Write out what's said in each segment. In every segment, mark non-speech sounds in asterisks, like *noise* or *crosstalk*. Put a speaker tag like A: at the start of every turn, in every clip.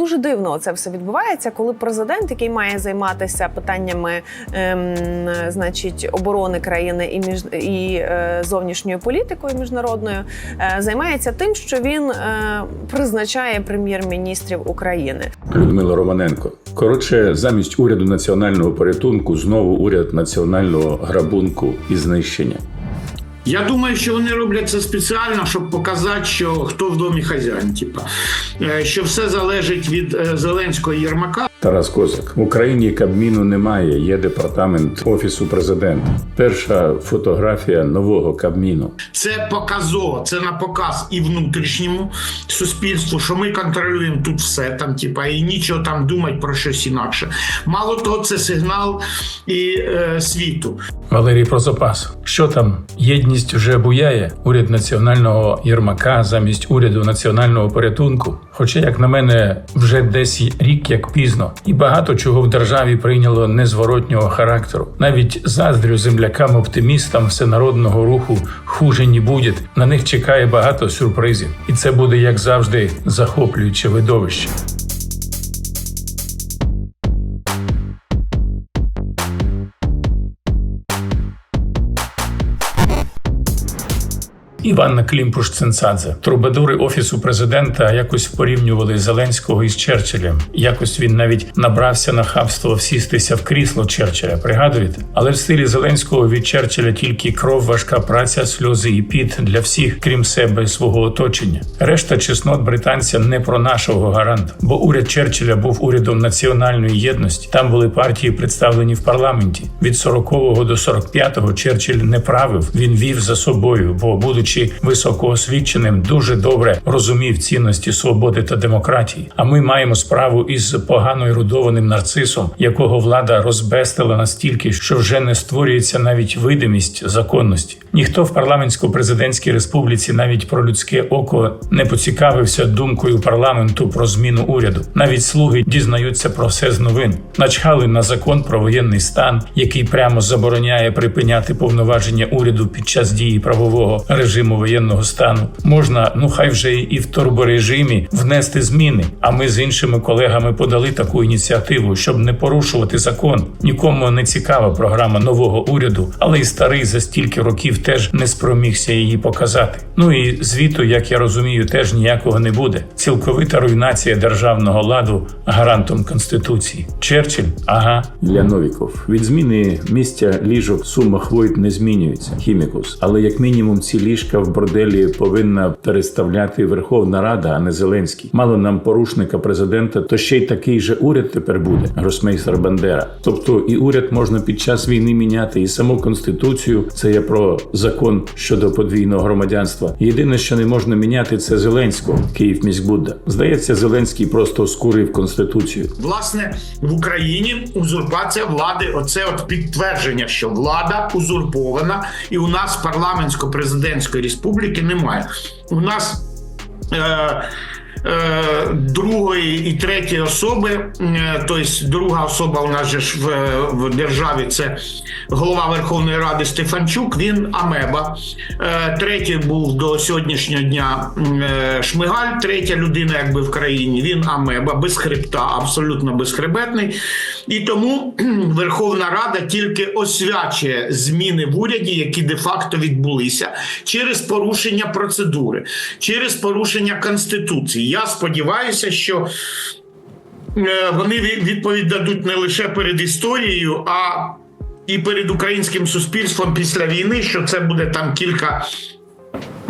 A: дуже дивно це все відбувається, коли президент, який має займатися питаннями, ем, значить, оборони країни і між і е, зовнішньою політикою міжнародною, е, займається тим, що він е, призначає прем'єр-міністрів України.
B: Людмила Романенко. Коротше, замість уряду національного порятунку знову уряд національного грабунку і знищення.
C: Я думаю, що вони роблять це спеціально, щоб показати, що хто в домі хазяїн. Типа Е, що все залежить від е, Зеленського Єрмака.
B: Тарас Козак в Україні Кабміну немає. Є департамент офісу президента. Перша фотографія нового Кабміну.
C: Це показово, це на показ і внутрішньому суспільству, що ми контролюємо тут все там, типа, і нічого там думати про щось інакше. Мало того, це сигнал і е, світу.
D: Валерій про запас. Що там? Єдність вже буяє. Уряд національного Єрмака замість уряду національного порятунку. Хоча, як на мене, вже десь рік як пізно, і багато чого в державі прийняло незворотнього характеру. Навіть заздрю землякам оптимістам всенародного руху хуже не буде. На них чекає багато сюрпризів, і це буде як завжди захоплююче видовище. Іванна Клімпуш Цинцадзе. Трубадури офісу президента якось порівнювали Зеленського із Черчиллем. Якось він навіть набрався на хабство всістися в крісло Черчилля. Пригадуєте? Але в стилі Зеленського від Черчилля тільки кров, важка праця, сльози і піт для всіх, крім себе і свого оточення. Решта чеснот британця не про нашого гаранта, бо уряд Черчилля був урядом національної єдності. Там були партії представлені в парламенті. Від 40-го до 45-го Черчилль не правив. Він вів за собою, бо будучи високоосвіченим, дуже добре розумів цінності свободи та демократії. А ми маємо справу із погано ерудованим нарцисом, якого влада розбестила настільки, що вже не створюється навіть видимість законності. Ніхто в парламентсько-президентській республіці навіть про людське око не поцікавився думкою парламенту про зміну уряду. Навіть слуги дізнаються про все з новин. Начхали на закон про воєнний стан, який прямо забороняє припиняти повноваження уряду під час дії правового режиму воєнного стану. Можна, ну хай вже і в турборежимі внести зміни. А ми з іншими колегами подали таку ініціативу, щоб не порушувати закон. Нікому не цікава програма нового уряду, але й старий за стільки років теж не спромігся її показати. Ну і звіту, як я розумію, теж ніякого не буде. Цілковита руйнація державного ладу гарантом конституції. Черчилль, ага,
B: Для Новіков від зміни місця ліжок сума хвойт не змінюється. Хімікус, але як мінімум ці ліжка в борделі повинна переставляти Верховна Рада, а не Зеленський. Мало нам порушника президента, то ще й такий же уряд тепер буде. Гросмейстер Бандера. Тобто і уряд можна під час війни міняти, і саму конституцію. Це я про закон щодо подвійного громадянства. Єдине, що не можна міняти, це Зеленського. Київ міськбудда. Здається, Зеленський просто скурив конституцію.
C: Власне, в Україні узурпація влади оце от підтвердження, що влада узурпована, і у нас парламентсько-президентської республіки немає. У нас. Е- Другої і третьої особи, е, тобто друга особа у нас же ж в, в державі це голова Верховної Ради Стефанчук. Він Амеба. Е, Третій був до сьогоднішнього дня е, Шмигаль, третя людина, якби в країні. Він Амеба, без хребта, абсолютно безхребетний. І тому *clears throat* Верховна Рада тільки освячує зміни в уряді, які де-факто відбулися через порушення процедури, через порушення конституції. Я сподіваюся, що е, вони відповідь дадуть не лише перед історією, а і перед українським суспільством після війни, що це буде там кілька.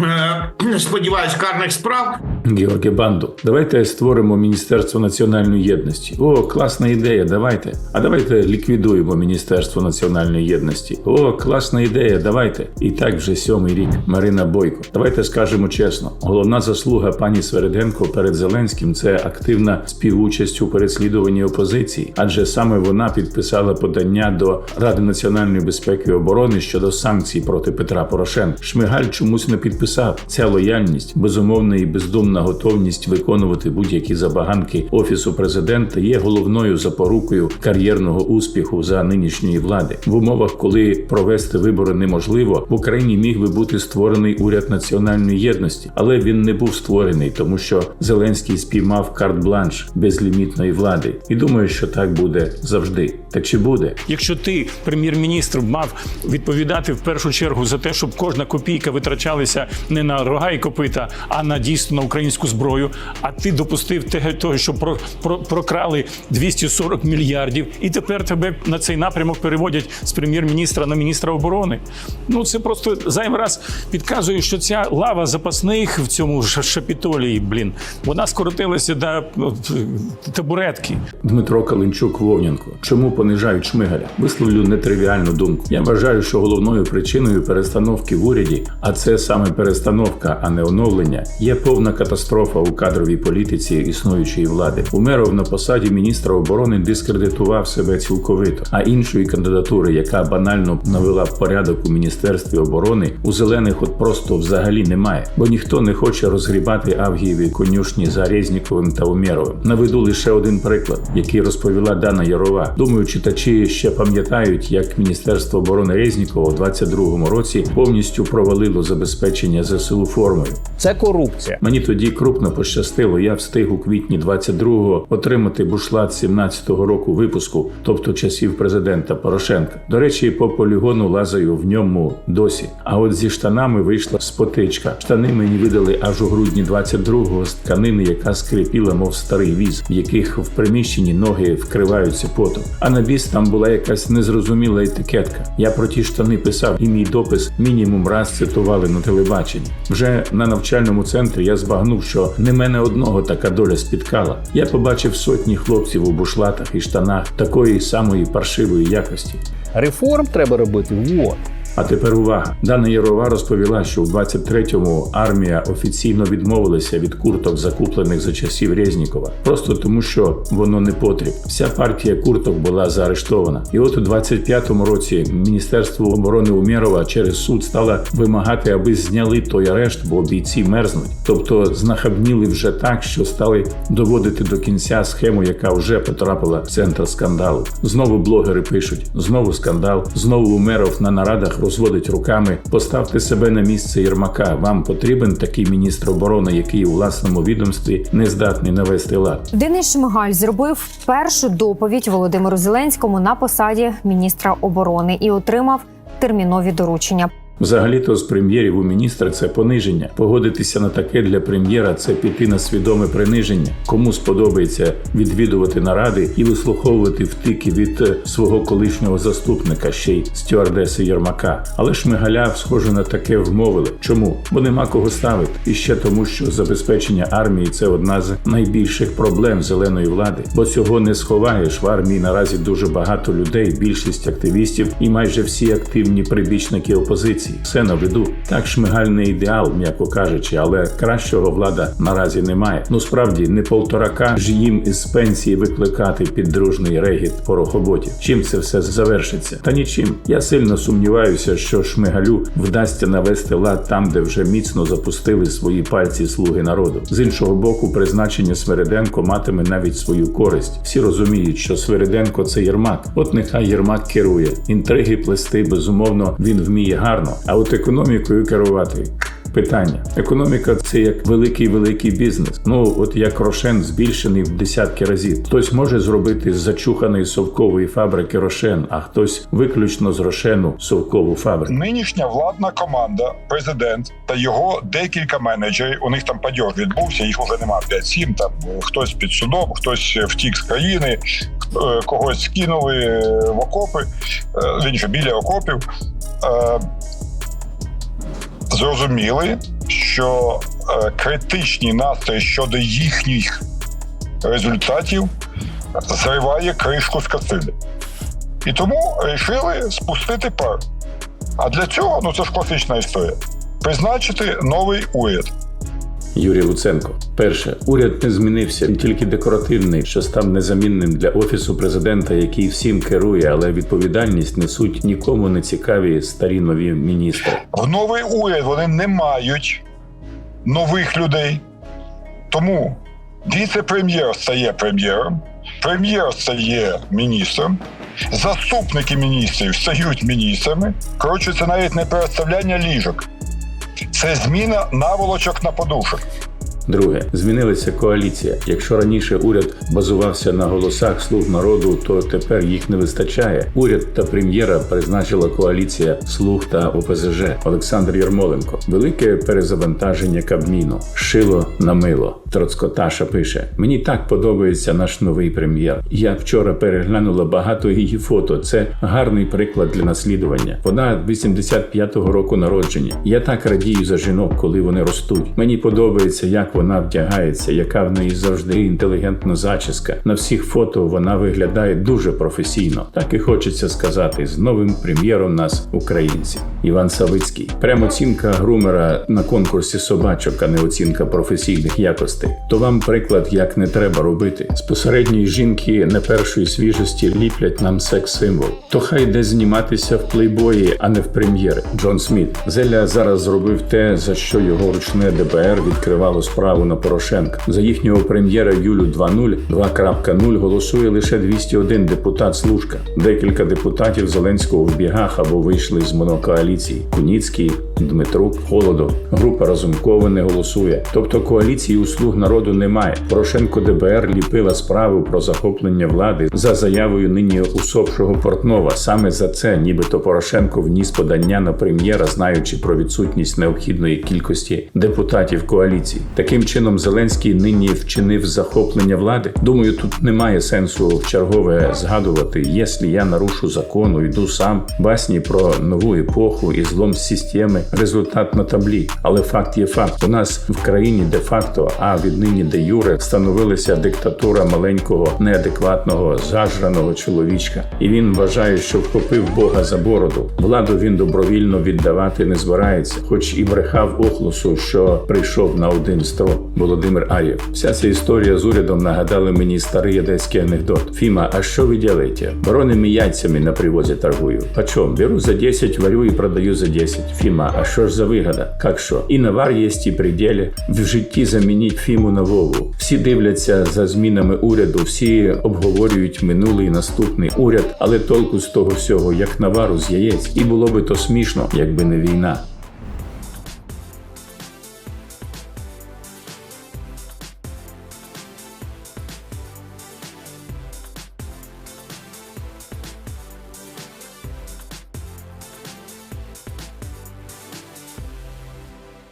C: е, *clears throat* Сподіваюсь, карних справ,
B: Георгій Банду, давайте створимо Міністерство національної єдності. О, класна ідея. Давайте. А давайте ліквідуємо Міністерство національної єдності. О, класна ідея. Давайте. І так вже сьомий рік. Марина Бойко. Давайте скажемо чесно. Головна заслуга пані Свереденко перед Зеленським це активна співучасть у переслідуванні опозиції, адже саме вона підписала подання до Ради національної безпеки і оборони щодо санкцій проти Петра Порошенка. Шмигаль чомусь не підписав. Ця лояльність, безумовна і бездумна
D: повна готовність виконувати будь-які забаганки офісу президента є головною запорукою кар'єрного успіху за нинішньої влади в умовах, коли провести вибори неможливо, в Україні міг би бути створений уряд національної єдності, але він не був створений, тому що Зеленський спіймав карт-бланш безлімітної влади, і думаю, що так буде завжди. Так чи буде?
E: Якщо ти, прем'єр-міністр, мав відповідати в першу чергу за те, щоб кожна копійка витрачалася не на рога і копита, а на дійсно на українську зброю. А ти допустив того, що про, про, прокрали 240 мільярдів, і тепер тебе на цей напрямок переводять з прем'єр-міністра на міністра оборони. Ну це просто зайвий раз підказує, що ця лава запасних в цьому шапітолії, блін, вона скоротилася до ну, табуретки.
D: Дмитро Калинчук Вовненко. Чому понижають Шмигаля? Висловлю нетривіальну думку. Я вважаю, що головною причиною перестановки в уряді, а це саме перестановка, а не оновлення, є повна катастрофа у кадровій політиці існуючої влади. Умеров на посаді міністра оборони дискредитував себе цілковито, а іншої кандидатури, яка банально навела порядок у міністерстві оборони, у зелених от просто взагалі немає, бо ніхто не хоче розгрібати авгієві конюшні за Резніковим та Умєровим. Наведу лише один приклад, який розповіла Дана Ярова. Думаю, читачі ще пам'ятають, як Міністерство оборони Резнікова у 22-му році повністю провалило забезпечення ЗСУ формою.
F: Це корупція.
D: Мені тоді крупно пощастило. Я встиг у квітні 22-го отримати бушлат 17-го року випуску, тобто часів президента Порошенка. До речі, по полігону лазаю в ньому досі. А от зі штанами вийшла спотичка. Штани мені видали аж у грудні 22-го з тканини, яка скрипіла, мов старий віз, в яких в приміщенні ноги вкриваються потом. А на біс там була якась незрозуміла етикетка. Я про ті штани писав, і мій допис мінімум раз цитували на телебаченні. Вже на навчальному центрі я збагнув, що не мене одного така доля спіткала. Я побачив сотні хлопців у бушлатах і штанах такої самої паршивої якості.
F: Реформ треба робити. Вот.
D: А тепер увага. Дана Ярова розповіла, що в 23-му армія офіційно відмовилася від курток, закуплених за часів Резнікова, просто тому, що воно не потріб. Вся партія курток була заарештована. І от у 25-му році Міністерство оборони Умєрова через суд стало вимагати, аби зняли той арешт, бо бійці мерзнуть. Тобто знахабніли вже так, що стали доводити до кінця схему, яка вже потрапила в центр скандалу. Знову блогери пишуть: знову скандал, знову Умеров на нарадах розводить руками. Поставте себе на місце Єрмака. Вам потрібен такий міністр оборони, який у власному відомстві не здатний навести лад.
G: Денис Шмигаль зробив першу доповідь Володимиру Зеленському на посаді міністра оборони і отримав термінові доручення.
D: Взагалі-то з прем'єрів у міністра це пониження. Погодитися на таке для прем'єра це піти на свідоме приниження. Кому сподобається відвідувати наради і вислуховувати втики від е, свого колишнього заступника, ще й стюардеси Єрмака. Але Шмигаля, схоже на таке вмовили. Чому? Бо нема кого ставити. І ще тому, що забезпечення армії це одна з найбільших проблем зеленої влади. Бо цього не сховаєш. В армії наразі дуже багато людей, більшість активістів і майже всі активні прибічники опозиції. Все на виду. Так шмигаль не ідеал, м'яко кажучи, але кращого влада наразі немає. Ну справді не полторака ж їм із пенсії викликати піддружний регіт порохоботів. Чим це все завершиться? Та нічим. Я сильно сумніваюся, що шмигалю вдасться навести лад там, де вже міцно запустили свої пальці слуги народу. З іншого боку, призначення Свериденко матиме навіть свою користь. Всі розуміють, що Свериденко це Єрмак. От нехай Єрмак керує. Інтриги плести безумовно він вміє гарно. А от економікою керувати. Питання: економіка це як великий великий бізнес. Ну от як рошен збільшений в десятки разів. Хтось може зробити з зачуханої совкової фабрики рошен, а хтось виключно з рошену совкову фабрику.
H: Нинішня владна команда, президент та його декілька менеджерів. У них там падьор відбувся, їх уже нема 5-7, Там хтось під судом, хтось втік з країни, е, когось скинули е, в окопи, е, вірніше, біля окопів. Зрозуміли, що е, критичні настрої щодо їхніх результатів зриває кришку з касиди. І тому вирішили спустити пар. А для цього, ну це ж класична історія. Призначити новий уряд.
D: Юрій Луценко. Перше, уряд не змінився, він тільки декоративний, що став незамінним для офісу президента, який всім керує, але відповідальність несуть нікому не цікаві старі нові міністри.
H: В новий уряд вони не мають нових людей. Тому віце-прем'єр стає прем'єром, прем'єр стає міністром, заступники міністрів стають міністрами. Коротше, це навіть не переставляння ліжок, це зміна наволочок на подушок.
D: Друге, змінилася коаліція. Якщо раніше уряд базувався на голосах слуг народу, то тепер їх не вистачає. Уряд та прем'єра призначила коаліція слуг та ОПЗЖ Олександр Єрмоленко. Велике перезавантаження Кабміну. Шило на мило. Троцкоташа пише: Мені так подобається наш новий прем'єр. Я вчора переглянула багато її фото. Це гарний приклад для наслідування. Вона 85-го року народження. Я так радію за жінок, коли вони ростуть. Мені подобається, як вона вдягається, яка в неї завжди інтелігентна зачіска. На всіх фото вона виглядає дуже професійно. Так і хочеться сказати: з новим прем'єром нас українці. Іван Савицький. Прямо оцінка грумера на конкурсі собачок, а не оцінка професійних якостей. То вам приклад, як не треба робити. З посередньої жінки не першої свіжості ліплять нам секс-символ. То хай йде зніматися в плейбої, а не в прем'єри. Джон Сміт. Зеля зараз зробив те, за що його ручне ДБР відкривало справу на Порошенка. За їхнього прем'єра Юлю 2.0, 2.0 голосує лише 201 депутат служка. Декілька депутатів Зеленського в бігах або вийшли з монокоаліції. Куніцький, Дмитрук, Холодов. Група Разумкова не голосує. Тобто коаліції у слуг народу немає. Порошенко ДБР ліпила справу про захоплення влади за заявою нині усопшого Портнова. Саме за це, нібито Порошенко вніс подання на прем'єра, знаючи про відсутність необхідної кількості депутатів коаліції. Таким чином, Зеленський нині вчинив захоплення влади. Думаю, тут немає сенсу в чергове згадувати, якщо я нарушу закону, йду сам. Басні про нову епоху і злом системи. Результат на таблі. Але факт є факт. У нас в країні де-факто, а віднині де юре становилася диктатура маленького, неадекватного, зажраного чоловічка. І він вважає, що вхопив Бога за бороду. Владу він добровільно віддавати не збирається, хоч і брехав Охлусу, що прийшов на один строк. Володимир Ар'єв. Вся ця історія з урядом нагадала мені старий одеський анекдот. Фіма, а що ви делаете? Баронами яйцями на привозі торгую. Почем? Беру за 10, варю і продаю за 10. Фіма, а що ж за вигода? Как що? І навар єсть і при ділі. В житті замініть Фіму на Вову. Всі дивляться за змінами уряду, всі обговорюють минулий і наступний уряд, але толку з того всього, як навару з яєць. І було би то смішно, якби не війна.